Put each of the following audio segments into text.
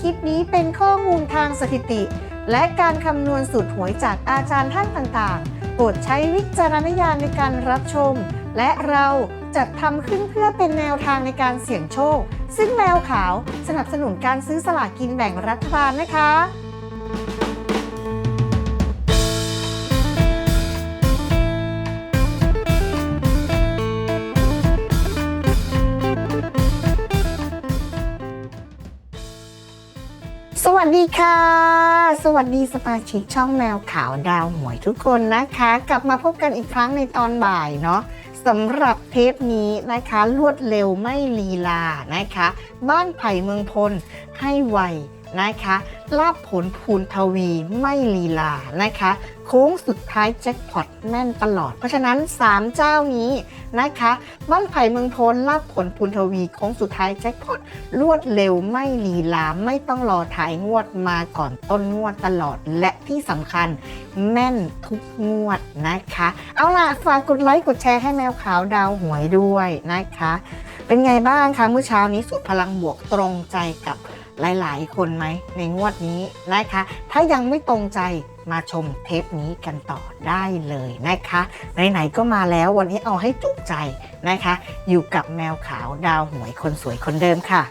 คลิปนี้เป็นข้อมูลทางสถิติ และการคำนวณสูตรหวยจากอาจารย์ท่านต่างๆ โปรดใช้วิจารณญาณในการรับชม และเราจัดทำขึ้นเพื่อเป็นแนวทางในการเสี่ยงโชค ซึ่งแมวขาวสนับสนุนการซื้อสลากกินแบ่งรัฐบาลนะคะ ดีค่ะ สวัสดีสมาชิกช่องแมวขาวดาวหวยทุกคนนะคะ กลับมาพบกันอีกครั้งในตอนบ่ายเนาะสำหรับเทปนี้นะคะรวดเร็วไม่ลีลานะคะ บ้านไผ่เมืองพลให้ไวนะคะลาบผลภูนทวีไม่ลีลานะคะ ค้งสุดท้ายแจ็คพอตแน่นตลอด เพราะฉะนั้น 3 เจ้านี้นะคะ บ้านไผ่เมืองพลลาบผลภูนทวีโค้งสุดท้ายแจ็คพอตรวดเร็วไม่ลีลาไม่ต้องรอถ่ายงวดมาก่อนต้นงวดตลอดและที่สำคัญแม่นทุกงวดนะคะ เอาล่ะฝากกดไลค์กดแชร์ให้แมวขาวดาวหวยด้วยนะคะ เป็นไงบ้างคะเมื่อเช้านี้สุดพลังบวกตรงใจกับ หลาย ๆ คนไหมในงวดนี้นะคะ ถ้ายังไม่ตรงใจมาชมเทปนี้กันต่อได้เลยนะคะไหนๆก็มาแล้ววันนี้เอาให้จุใจนะคะ อยู่กับแมวขาวดาวหวยคนสวยคนเดิมค่ะ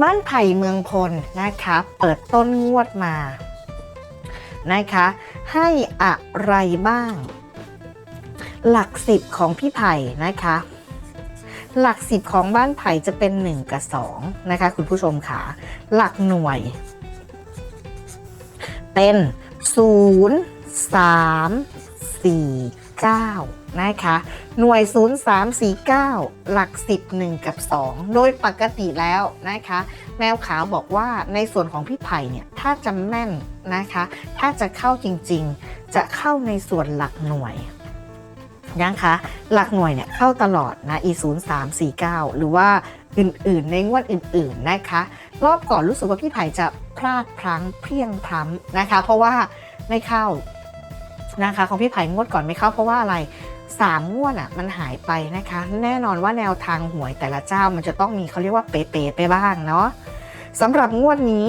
บ้านไผ่เมืองพลนะคะ เปิดต้นงวดมานะคะ ให้อะไรบ้าง หลักสิบของพี่ไผ่นะคะ หลักสิบของบ้านไผ่จะเป็น 1 กับ 2 นะคะ คุณผู้ชมค่ะ หลักหน่วย เป็น 0 3 4 9 นะคะ หน่วย 0 3 4 9 หลัก 10 1 กับ 2 โดยปกติแล้วนะคะ แมวขาวบอกว่าในส่วนของพี่ไผ่เนี่ย ถ้าจะแม่นนะคะ ถ้าจะเข้าจริงๆ จะเข้าในส่วนหลักหน่วย นะคะหลักหน่วยเนี่ยเข้าตลอดนะ e 0 3 4 9หรือว่าอื่นๆ ในงวดอื่นๆนะคะ รอบก่อนรู้สึกว่าพี่ไผ่จะพลาดพลั้งเพียงพล้ำนะคะ เพราะว่าไม่เข้านะคะของพี่ไผ่งวดก่อนไม่เข้าเพราะว่าอะไรสามงวดอะมันหายไปนะคะ แน่นอนว่าแนวทางหวยแต่ละเจ้ามันจะต้องมีเขาเรียกว่าเป๊ะๆไปบ้างเนาะสำหรับงวดนี้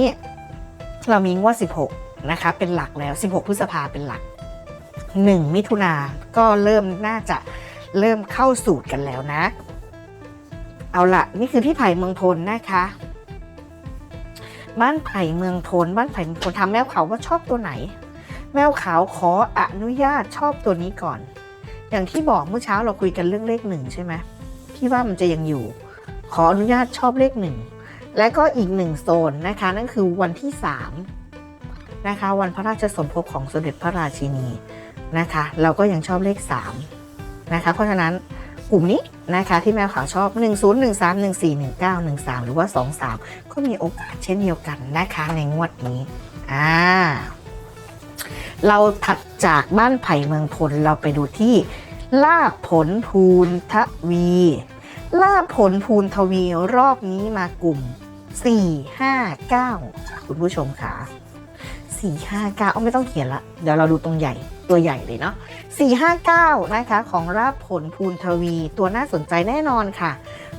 เรามีงวด 16 นะคะ เป็นหลักแล้ว 16 พฤษภาเป็นหลัก 1 มิถุนาก็เริ่มน่าจะเริ่มเข้าสูตรกันแล้วนะ เอาละนี่คือพี่ไผ่เมืองพลนะคะบ้านไผ่เมืองพลบ้านไผ่เมืองพลทำแมวขาวว่าชอบตัวไหน แมวขาวขออนุญาตชอบตัวนี้ก่อน อย่างที่บอกเมื่อเช้าเราคุยกันเรื่องเลขหนึ่งใช่ไหมพี่ว่ามันจะยังอยู่ ขออนุญาตชอบเลขหนึ่งและก็อีกหนึ่งโซนนะคะ นั่นคือวันที่สามนะคะ วันพระราชสมภพของสมเด็จพระราชินี นะคะ เราก็ยังชอบเลข3นะคะ เพราะฉะนั้นกลุ่มนี้นะคะที่แมวขาวชอบ 1 0 1 3 1 4 1 9 1 3 หรือว่า 2 3 ก็มีโอกาสเช่นเดียวกันนะคะในงวดนี้อ่าเราถัดจากบ้านไผ่เมืองพลเราไปดูที่ลาบผลภูนทวีลาบผลภูนทวีรอบนี้มากลุ่ม 4 5 9 คุณผู้ชมค่ะ4 5 9 เอาไม่ต้องเขียนละ เดี๋ยวเราดูตรงใหญ่ ตัวใหญ่เลยเนาะ459 นะคะ ของราบผลภูนทวี ตัวน่าสนใจแน่นอนค่ะ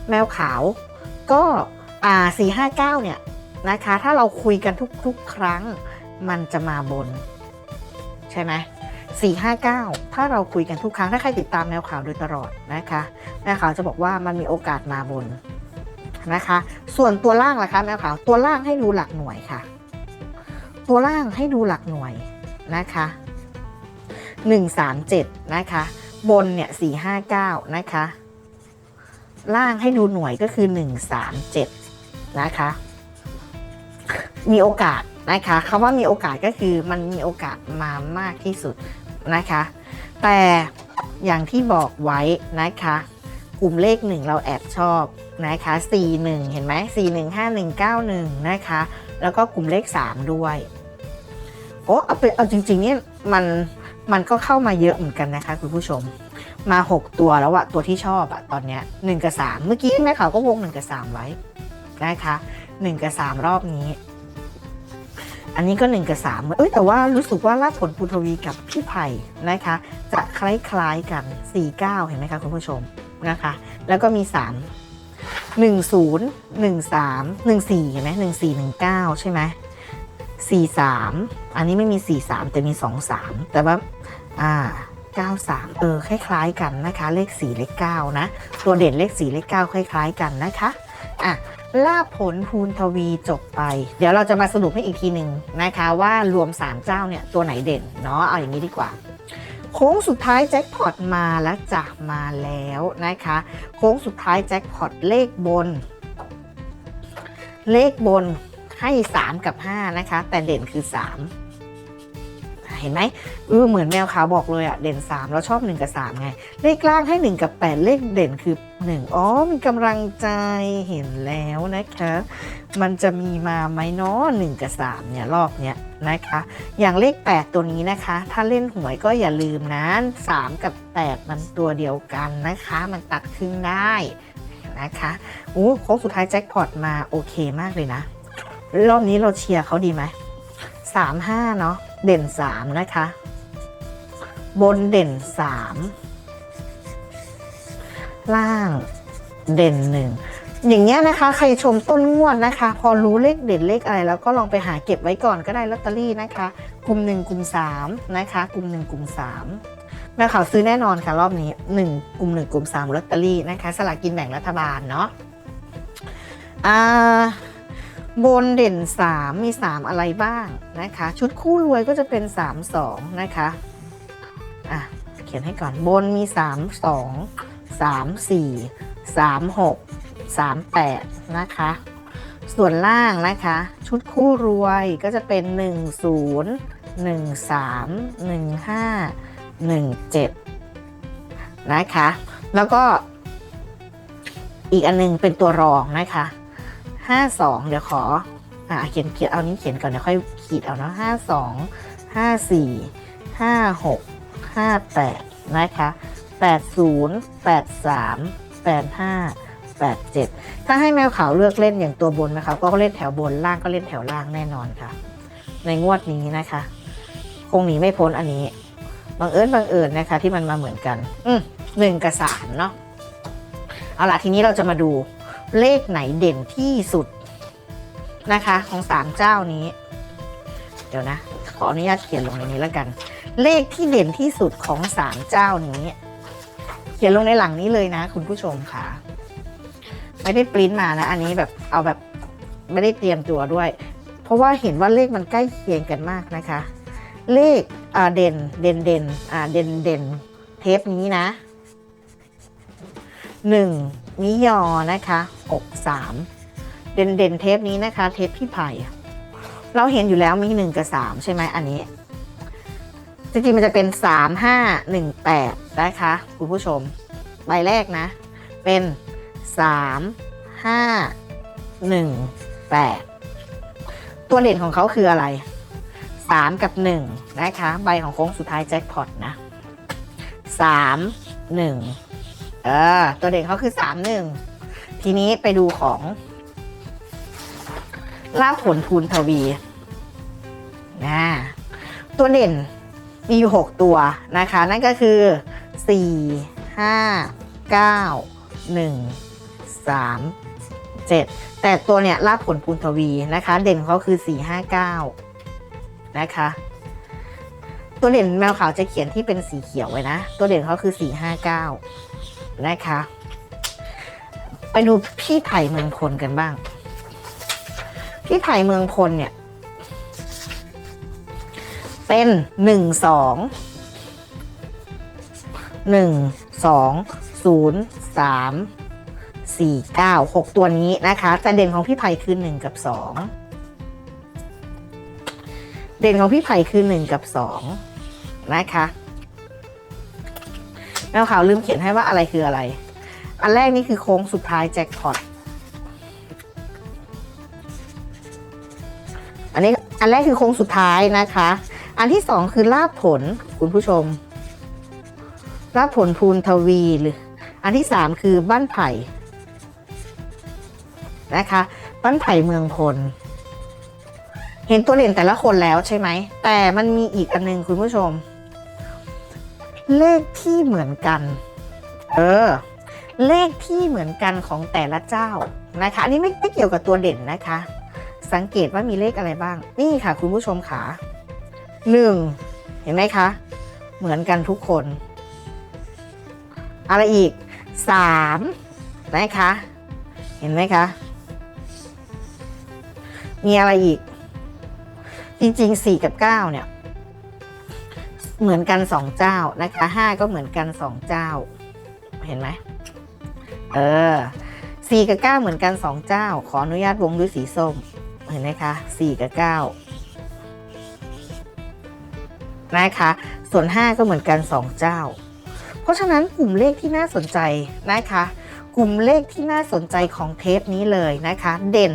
แมวขาวก็อ่า459 เนี่ยนะคะ ถ้าเราคุยกันทุก ๆ ครั้งมันจะมาบน ใช่ไหม459 ถ้าเราคุยกันทุกครั้ง ถ้าใครติดตามแมวขาวโดยตลอดนะคะแมวขาวจะบอกว่ามันมีโอกาสมาบนนะคะ ส่วนตัวล่างล่ะคะแมวขาวตัวล่างให้ดูหลักหน่วยค่ะ ตัวล่างให้ดูหลักหน่วยนะคะ 137 นะคะ บนเนี่ย 459 นะคะ ล่างให้ดูหน่วยก็คือ 137 นะคะ มีโอกาสนะคะคำว่ามีโอกาสก็คือมันมีโอกาสมามากที่สุดนะคะ แต่อย่างที่บอกไว้นะคะ กลุ่มเลขหนึ่งเราแอบชอบนะคะ 41 เห็นไหม415191 นะคะ แล้วก็กลุ่มเลข 3 ด้วย โอ้เอาไปเอาจริง ๆ เนี่ยมัน มันก็เข้ามาเยอะเหมือนกันนะคะคุณผู้ชม มา 6 ตัวแล้วอะตัวที่ชอบอะตอนเนี้ย1กับ3เมื่อกี้แม่ขาวก็วง1กับ3ไว้นะคะ1กับ3รอบนี้ อันนี้ก็1กับ3เอ้ยแต่ว่ารู้สึกว่าลาผลภูทวีกับพี่ไผ่นะคะ จะคล้ายๆกัน49เห็นไหมคะคุณผู้ชมนะคะ แล้วก็มี3หนึ่งศูนย์หนึ่งสามหนึ่งสี่เห็นไหมหนึ่งสี่หนึ่งเก้าใช่ไหมสี่สามอันนี้ไม่มีสี่สามแต่มีสองสามแต่ว่า อ่าเก้าสามเออ คล้ายๆกันนะคะ เลขสี่เลขเก้านะ ตัวเด่นเลขสี่เลขเก้าคล้าย ๆ กันนะคะ อะลาบผลภูนทวีจบไป เดี๋ยวเราจะมาสรุปให้อีกทีหนึ่งนะคะ ว่ารวม 3 เจ้าเนี่ย ตัวไหนเด่นเนาะ เอาอย่างนี้ดีกว่า โค้งสุดท้ายแจ็คพอตมาแล้วจ้ะมาแล้วนะคะ โค้งสุดท้ายแจ็คพอตเลขบน เลขบนให้ 3 กับ 5 นะคะ แต่เด่นคือ 3 เห็นไหมเออเหมือนแมวขาวบอกเลยอะเด่น 3 เราชอบ 1 กับ 3 ไง เลขล่างให้ 1 กับ 8 เลขเด่นคือ 1 อ๋อมีกำลังใจเห็นแล้วนะคะ มันจะมีมาไหมเนาะ1กับ 3 เนี่ย รอบเนี้ยนะคะ อย่างเลข 8 ตัวนี้นะคะ ถ้าเล่นหวยก็อย่าลืมนะ 3 กับ 8 มันตัวเดียวกันนะคะ มันตัดครึ่งได้นะคะโอ้โค้งสุดท้ายแจ็คพอตมาโอเคมากเลยนะ รอบนี้เราเชียร์เขาดีไหมสามห้าเนาะ เด่นสามนะคะ บนเด่นสามล่างเด่นหนึ่งอย่างเงี้ยนะคะ ใครชมต้นงวดนะคะ พอรู้เลขเด่นเลขอะไร แล้วก็ลองไปหาเก็บไว้ก่อนก็ได้ลอตเตอรี่นะคะ กลุ่มหนึ่งกลุ่มสามนะคะ กลุ่มหนึ่งกลุ่มสามแม่ข่าวซื้อแน่นอนค่ะ รอบนี้หนึ่งกลุ่มหนึ่งกลุ่มสามลอตเตอรี่นะคะ สลากกินแบ่งรัฐบาลเนาะอ่า บนเด่น 3 มี 3 อะไรบ้างนะคะ ชุดคู่รวยก็จะเป็น 3 2 นะคะอะเขียนให้ก่อนบนมี 3 2 3 4 3 6 3 8 นะคะ ส่วนล่างนะคะ ชุดคู่รวยก็จะเป็น 1 0 1 3 1 5 1 7 นะคะ แล้วก็อีกอันหนึงเป็นตัวรองนะคะ ห้าสองเดี๋ยวขอ อ่าเขียนเขียนเอานี้เขียนก่อนเดี๋ยวค่อยขีดเอาเนาะห้าสองห้าสี่ห้าหกห้าแปดนะคะแปดศูนย์แปดสามแปดห้าแปดเจ็ดถ้าให้แมวขาวเลือกเล่นอย่างตัวบนนะคะก็เล่นแถวบนล่างก็เล่นแถวล่างแน่นอนค่ะ ในงวดนี้นะคะ คงหนีไม่พ้นอันนี้บังเอิญบังเอิญนะคะ ที่มันมาเหมือนกัน อืหนึ่งกับสามเนาะเอาล่ะทีนี้เราจะมาดู เลขไหนเด่นที่สุดนะคะ ของสามเจ้านี้ เดี๋ยวนะ ขออนุญาตเขียนลงในนี้แล้วกัน เลขที่เด่นที่สุดของสามเจ้านี้ เขียนลงในหลังนี้เลยนะ คุณผู้ชมค่ะ ไม่ได้ปริ้นมานะ อันนี้แบบเอาแบบไม่ได้เตรียมตัวด้วย เพราะว่าเห็นว่าเลขมันใกล้เคียงกันมากนะคะ เลขอ่าเด่นเด่นเด่นอ่าเด่นเด่นเทปนี้นะหนึ่ง นิยอนะคะหกสามเด่นเด่นเทปนี้นะคะ เทปพี่ไผ่เราเห็นอยู่แล้วมีหนึ่งกับสามใช่ไหมอันนี้ จริงๆ มันจะเป็นสามห้าหนึ่งแปดนะคะคุณผู้ชม ใบแรกนะ เป็นสามห้าหนึ่งแปดตัวเด่นของเขาคืออะไรสามกับหนึ่งนะคะ ใบของโค้งสุดท้ายแจ็คพอตนะสามหนึ่ง เออตัวเด่นเขาคือสามหนึ่งทีนี้ไปดูของลาบผลภูนทวีนะตัวเด่นมีอยู่หกตัวนะคะ นั่นก็คือสี่ห้าเก้าหนึ่งสามเจ็ดแต่ตัวเนี้ยลาบผลภูนทวีนะคะ เด่นเขาคือสี่ห้าเก้านะคะ ตัวเด่นแมวขาวจะเขียนที่เป็นสีเขียวไว้นะ ตัวเด่นเขาคือสี่ห้าเก้า นะคะ ไปดูพี่ไผ่เมืองพลกันบ้าง พี่ไผ่เมืองพลเนี่ย เป็นหนึ่งสองหนึ่งสองศูนย์สามสี่เก้าหกตัวนี้นะคะแต่เด่นของพี่ไผ่คือหนึ่งกับสองเด่นของพี่ไผ่คือหนึ่งกับสองนะคะ แมวขาวลืมเขียนให้ว่าอะไรคืออะไร อันแรกนี่คือโค้งสุดท้ายแจ็คพอต อันนี้อันแรกคือโค้งสุดท้ายนะคะ อันที่สองคือลาบผลคุณผู้ชม ลาบผลภูนทวีหรือ อันที่สามคือบ้านไผ่นะคะ บ้านไผ่เมืองพล เห็นตัวเด่นแต่ละคนแล้วใช่ไหม แต่มันมีอีกอันหนึงคุณผู้ชม เลขที่เหมือนกัน เออ เลขที่เหมือนกันของแต่ละเจ้านะคะ อันนี้ไม่ไม่เกี่ยวกับตัวเด่นนะคะ สังเกตว่ามีเลขอะไรบ้าง นี่ค่ะ คุณผู้ชมขาหนึ่งเห็นไหมคะ เหมือนกันทุกคน อะไรอีกสามนะคะ เห็นไหมคะ มีอะไรอีก จริงๆสี่กับเก้าเนี่ย เหมือนกันสองเจ้านะคะห้าก็เหมือนกันสองเจ้า เห็นไหมเออสี่กับเก้าเหมือนกันสองเจ้า ขออนุญาตวงด้วยสีส้ม เห็นไหมคะสี่กับเก้านะคะ ส่วนห้าก็เหมือนกันสองเจ้า เพราะฉะนั้นกลุ่มเลขที่น่าสนใจนะคะกลุ่มเลขที่น่าสนใจของเทปนี้เลยนะคะ เด่น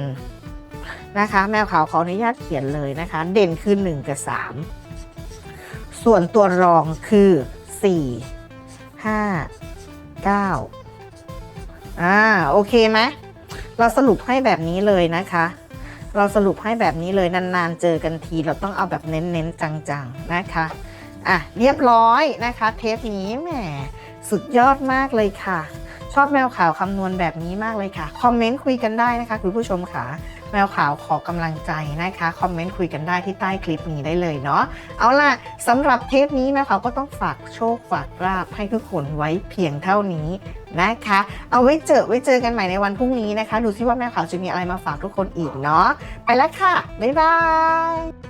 นะคะ แมวขาวขออนุญาตเขียนเลยนะคะ เด่นคือ 1 กับ 3 ส่วนตัวรองคือ 4 5 9 อ่า โอเคไหมเราสรุปให้แบบนี้เลยนะคะ เราสรุปให้แบบนี้เลยนานๆ เจอกันที เราต้องเอาแบบเน้นๆ จังๆ นะคะ อะ เรียบร้อยนะคะ เทปนี้แหมสุดยอดมากเลยค่ะ ชอบแมวขาวคำนวณแบบนี้มากเลยค่ะ คอมเมนต์คุยกันได้นะคะ คุณผู้ชมค่ะ แมวขาวขอกำลังใจนะคะ คอมเมนต์คุยกันได้ที่ใต้คลิปนี้ได้เลยเนาะเอาล่ะสำหรับเทปนี้แมวขาวก็ต้องฝากโชคฝากลาบให้ทุกคนไว้เพียงเท่านี้นะคะ เอาไว้เจอไว้เจอกันใหม่ในวันพรุ่งนี้นะคะ ดูซิว่าแมวขาวจะมีอะไรมาฝากทุกคนอีกเนาะไปแล้วค่ะ บ๊ายบาย